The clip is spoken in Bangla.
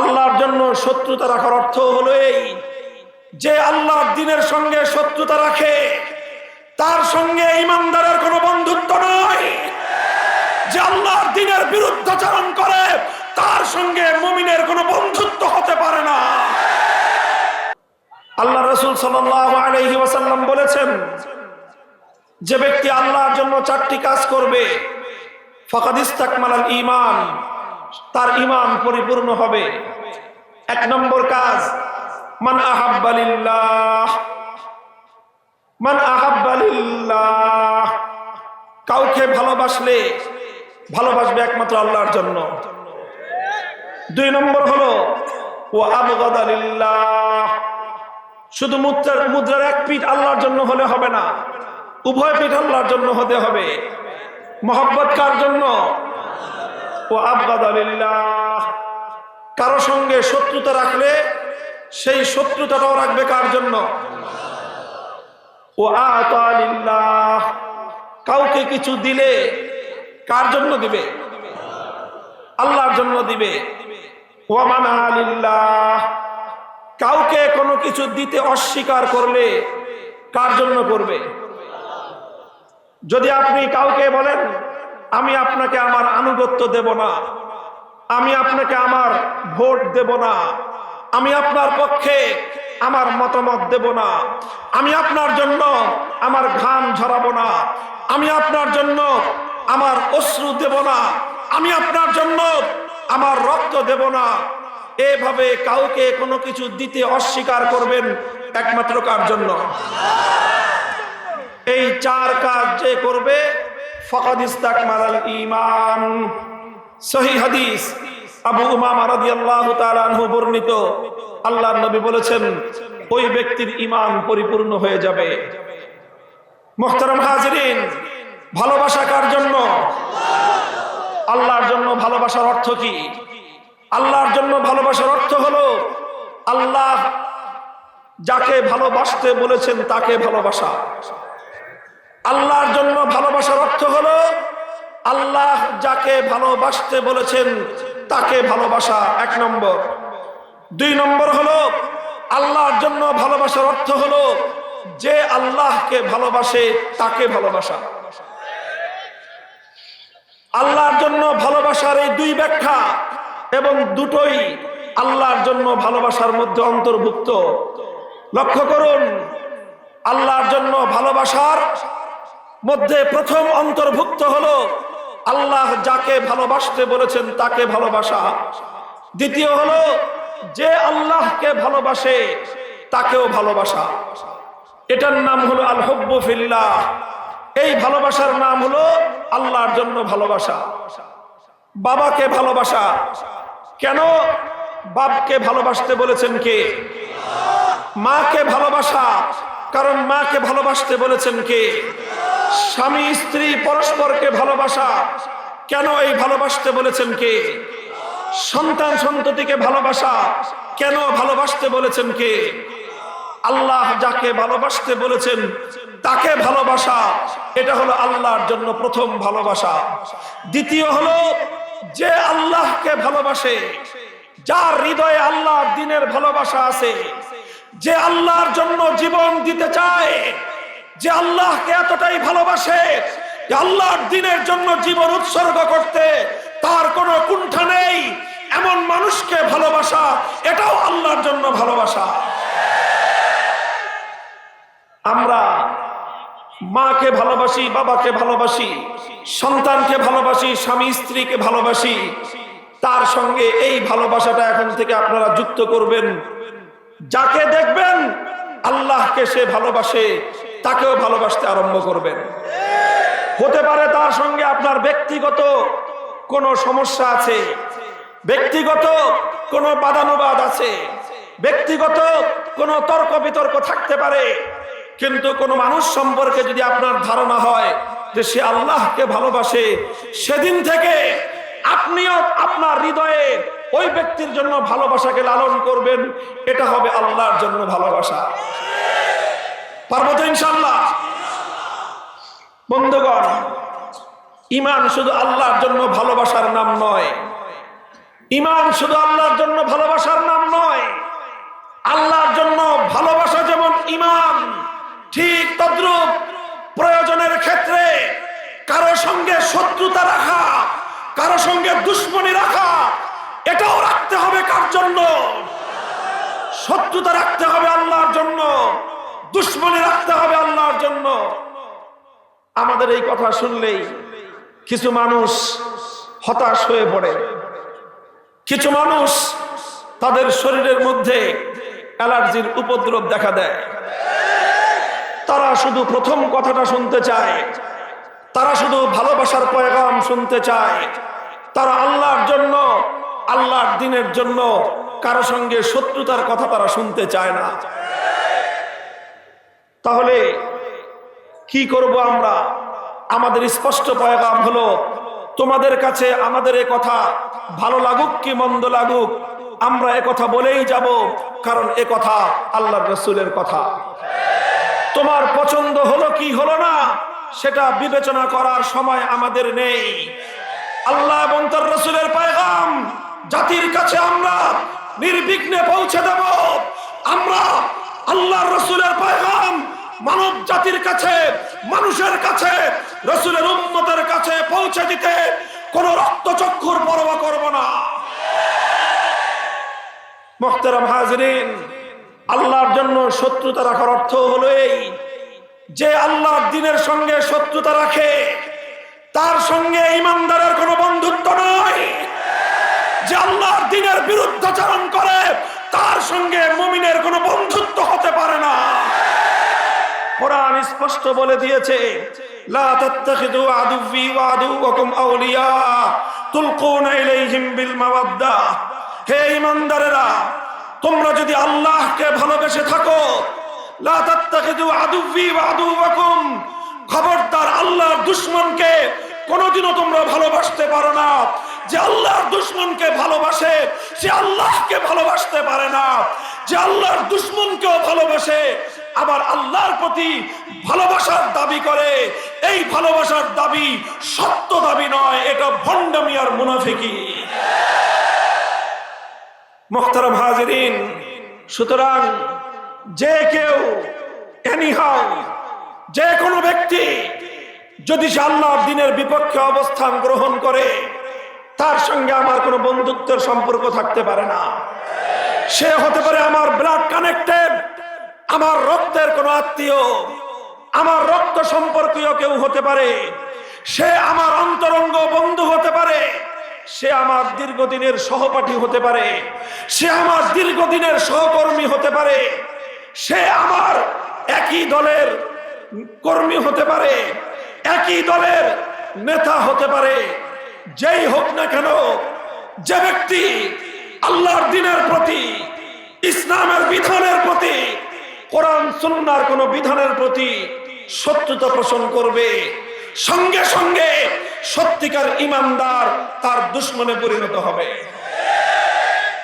আল্লাহর জন্য শত্রুতা রাখার অর্থ হলো এই, যে আল্লাহর দিনের সঙ্গে শত্রুতা রাখে, তার সঙ্গে ইমানদারের কোনো বন্ধুত্ব নয়। যে আল্লাহর দিনের বিরুদ্ধাচরণ করে, তার সঙ্গে মুমিনের কোনো বন্ধুত্ব হতে পারে না। আল্লাহ রসুল ওয়াসাল্লাম বলেছেন, যে ব্যক্তি আল্লাহর জন্য চারটি কাজ করবে, ফকাদ ইস্তাকমালাল ইমান তার ইমান পরিপূর্ণ হবে। এক নম্বর কাজ, মান আহাব্বালিল্লাহ মান আহাব্বালিল্লাহ কাউকে ভালোবাসলে ভালোবাসবে একমাত্র আল্লাহর জন্য। দুই নম্বর হলো ও আবগাদালিল্লাহ শুধু মুদ্রার মুদ্রার এক পিঠ আল্লাহর জন্য হলে হবে না, উভয় পিঠ আল্লাহর জন্য হতে হবে। মোহাব্বত কার জন্য? ও আবগাদালিল্লাহ কারও সঙ্গে শত্রুতা রাখলে সেই শত্রুতাটাও রাখবে কার জন্য? ও আতালিল্লাহ কাউকে কিছু দিলে কার জন্য দিবে? আল্লাহর জন্য দিবে। ওয়ামান আলিল্লাহ কাউকে কোনো কিছু দিতে অস্বীকার করলে কার জন্য করবে? যদি আপনি কাউকে বলেন আমি আপনাকে আমার আনুগত্য দেব না। আমি আপনাকে আমার ভোট দেব না। আমি আপনার পক্ষে আমার মতামত দেব না। আমি আপনার জন্য আমার ঘাম ঝরাবো না। আমি আপনার জন্য আমার অশ্রু দেব না। আমি আপনার জন্য আমার রক্ত দেব না। এভাবে কাউকে কোনো কিছু দিতে অস্বীকার করবেন একমাত্র কার জন্য? এই চার কাজ যে করবে ফকাদ ইস্তাক মারাল ইমান সহি হাদিস আবু উমামা রাদিয়াল্লাহু তাআলা আনহু বর্ণিত। আল্লাহর নবী বলেছেন, ওই ব্যক্তির ইমান পরিপূর্ণ হয়ে যাবে। মোহতারাম হাজরিন, ভালোবাসা কার জন্য? আল্লাহর জন্য ভালোবাসার অর্থ কি? আল্লাহর জন্য ভালোবাসার অর্থ হলো, আল্লাহ যাকে ভালোবাসতে বলেছেন তাকে ভালোবাসা। আল্লাহর জন্য যাকে ভালোবাসতে বলেছেন, তাকে ভালোবাসা এক নম্বর। দুই নম্বর হলো, আল্লাহর জন্য ভালোবাসার অর্থ হলো, যে আল্লাহকে ভালোবাসে, তাকে ভালোবাসা। আল্লাহর জন্য ভালোবাসার এই দুই ব্যাখ্যা এবং দুটোই আল্লাহর জন্য ভালোবাসার মধ্যে অন্তর্ভুক্ত। লক্ষ্য করুন, আল্লাহর জন্য ভালোবাসার মধ্যে প্রথম অন্তর্ভুক্ত হলো আল্লাহ যাকে ভালোবাসতে বলেছেন তাকে ভালোবাসা। দ্বিতীয় হলো, যে আল্লাহকে ভালোবাসে তাকেও ভালোবাসা। এটার নাম হলো আল হব্বু ফিল্লাহ। এই ভালোবাসার নাম হলো আল্লাহর জন্য ভালোবাসা। বাবাকে ভালোবাসা। কেন? বাপকে ভালোবাসতে বলেছেন কে? মাকে ভালোবাসা। কারণ মাকে ভালোবাসতে বলেছেন কে? স্বামী, স্ত্রী পরস্পরকে ভালোবাসা। কেন এই ভালোবাসতে বলেছেন কে? সন্তান সন্ততিকে ভালোবাসা কেন ভালোবাসতে বলেছেন কে? আল্লাহ যাকে ভালোবাসতে বলেছেন, তাকে ভালোবাসা। এটা হলো আল্লাহর জন্য প্রথম ভালোবাসা। দ্বিতীয় হলো, যে আল্লাহকে ভালোবাসে, যার হৃদয়ে আল্লাহর দিনের ভালোবাসা আছে, যে আল্লাহর জন্য জীবন দিতে চায় যে আল্লাহকে এতটাই ভালোবাসে আল্লাহর দিনের জন্য জীবন উৎসর্গ করতে তার কোনো কুণ্ঠা নেই, এমন মানুষকে ভালোবাসা, এটাও আল্লাহর জন্য ভালোবাসা। আমরা মাকে ভালোবাসি, বাবাকে ভালোবাসি, সন্তানকে ভালোবাসি, স্বামী, স্ত্রীকে ভালোবাসি, তার সঙ্গে এই ভালোবাসাটা এখন থেকে আপনারা যুক্ত করবেন। যাকে দেখবেন, আল্লাহকে সে ভালোবাসে। তাকেও ভালোবাসতে আরম্ভ করবেন। হতে পারে তার সঙ্গে আপনার ব্যক্তিগত কোনো সমস্যা আছে, ব্যক্তিগত কোনো বাদানুবাদ আছে, ব্যক্তিগত কোনো তর্ক বিতর্ক থাকতে পারে, কিন্তু কোনো মানুষ সম্পর্কে যদি আপনার ধারণা হয় যে সে আল্লাহকে ভালোবাসে, সেদিন থেকে আপনিও আপনার হৃদয়ে ওই ব্যক্তির জন্য ভালোবাসাকে লালন করবেন, এটা হবে আল্লাহর জন্য ভালোবাসা। পারব তো ইনশাল্লাহ বন্ধুগণ ইমান শুধু আল্লাহর জন্য ভালোবাসার নাম নয়। ইমান শুধু আল্লাহর জন্য ভালোবাসার নাম নয়। আল্লাহর জন্য ভালোবাসা যেমন ইমান ঠিক তদ্রুপ প্রয়োজনের ক্ষেত্রে কারও সঙ্গে শত্রুতা রাখা, কারও সঙ্গে দুশ্মনী রাখা, এটাও রাখতে হবে কার জন্য? শত্রুতা রাখতে হবে আল্লাহর জন্য। দুশ্মনী রাখতে হবে আল্লাহর জন্য। আমাদের এই কথা শুনলেই কিছু মানুষ হতাশ হয়ে পড়ে। কিছু মানুষ তাদের শরীরের মধ্যে অ্যালার্জির উপদ্রব দেখা দেয়। তারা শুধু প্রথম কথাটা শুনতে চায়। তারা শুধু ভালোবাসার পয়গাম শুনতে চায়। তারা আল্লাহর জন্য, আল্লাহর দিনের জন্য কারও সঙ্গে শত্রুতার কথা তারা শুনতে চায় না। তাহলে কি করব আমরা? আমাদের স্পষ্ট পয়গাম হলো, তোমাদের কাছে আমাদের এ কথা ভালো লাগুক কি মন্দ লাগুক, আমরা এ কথা বলেই যাব, কারণ এ কথা আল্লাহ রসুলের কথা। তোমার পছন্দ হলো কি হলো না, সেটা বিবেচনা করার সময় আমাদের নেই। আল্লাহ এবং তার রসুলের পায়গাম, জাতির কাছে আমরা নির্বিঘ্নে পৌঁছে দেব। আমরা আল্লাহর রসুলের পায়গাম মানব জাতির কাছে, মানুষের কাছে, রসুলের উন্মতের কাছে পৌঁছে দিতে কোন রক্তচক্ষুর পরোয়া করব না। মোখতারাম হাজরিন, আল্লাহর জন্য শত্রুতা রাখার অর্থ হলো এই যে আল্লাহর দিনের সঙ্গে শত্রুতা রাখে, তার সঙ্গে ইমানদারের কোনো বন্ধুত্ব নয়। যে আল্লাহর দিনের বিরুদ্ধাচরণ করে তার সঙ্গে মুমিনের কোনো বন্ধুত্ব হতে পারে না। কোরআন স্পষ্ট বলে দিয়েছে, লা তাত্তাখিদু আদুওয়ি ওয়া আদুওয়াকুম আউলিয়া, তুলকুনা ইলাইহিম বিল মাওয়াদ্দা। হে ঈমানদারেরা, তোমরা যদি আল্লাহকে ভালোবেসে থাকো, লা তাত্তাখিদু আদুওয়ি ওয়া আদুওয়াকুম, খবরদার আল্লাহর দুশমনকে কোনোদিনও তোমরা ভালোবাসতে পারো না। যে আল্লাহর দুশ্মনকে ভালোবাসে, সে আল্লাহকে ভালোবাসতে পারে না। যে আল্লাহর দুশ্মনকেও ভালোবাসে, আবার আল্লাহর প্রতি ভালোবাসার দাবি করে। এই ভালোবাসার দাবি সত্য দাবি নয়, এটা ভণ্ডামি আর মুনাফিকি। মোখতারাম হাজিরিন, সুতরাং যে কেউ এনিহাও যে কোনো ব্যক্তি যদি সে আল্লাহর দিনের বিপক্ষে অবস্থান গ্রহণ করে তার সঙ্গে আমার কোনো বন্ধুত্বের সম্পর্ক থাকতে পারে না। সে হতে পারে আমার ব্লাড কানেক্টেড আমার রক্তের কোনো আত্মীয়, আমার রক্ত সম্পর্কীয় কেউ হতে পারে, সে আমার অন্তরঙ্গ বন্ধু হতে পারে, সে আমার দীর্ঘদিনের সহপাঠী হতে পারে, সে আমার দীর্ঘদিনের সহকর্মী হতে পারে, সে আমার একই দলের কর্মী হতে পারে, একই দলের নেতা হতে পারে। যেই হোক না কেন, যে ব্যক্তি আল্লাহর দিনের প্রতি, ইসলামের বিধানের প্রতি, কোরআন, সুন্নার কোন বিধানের প্রতি শত্রুতা পোষণ করবে, সঙ্গে সঙ্গে সত্যিকার ইমানদার তার দুশ্মনে পরিণত হবে।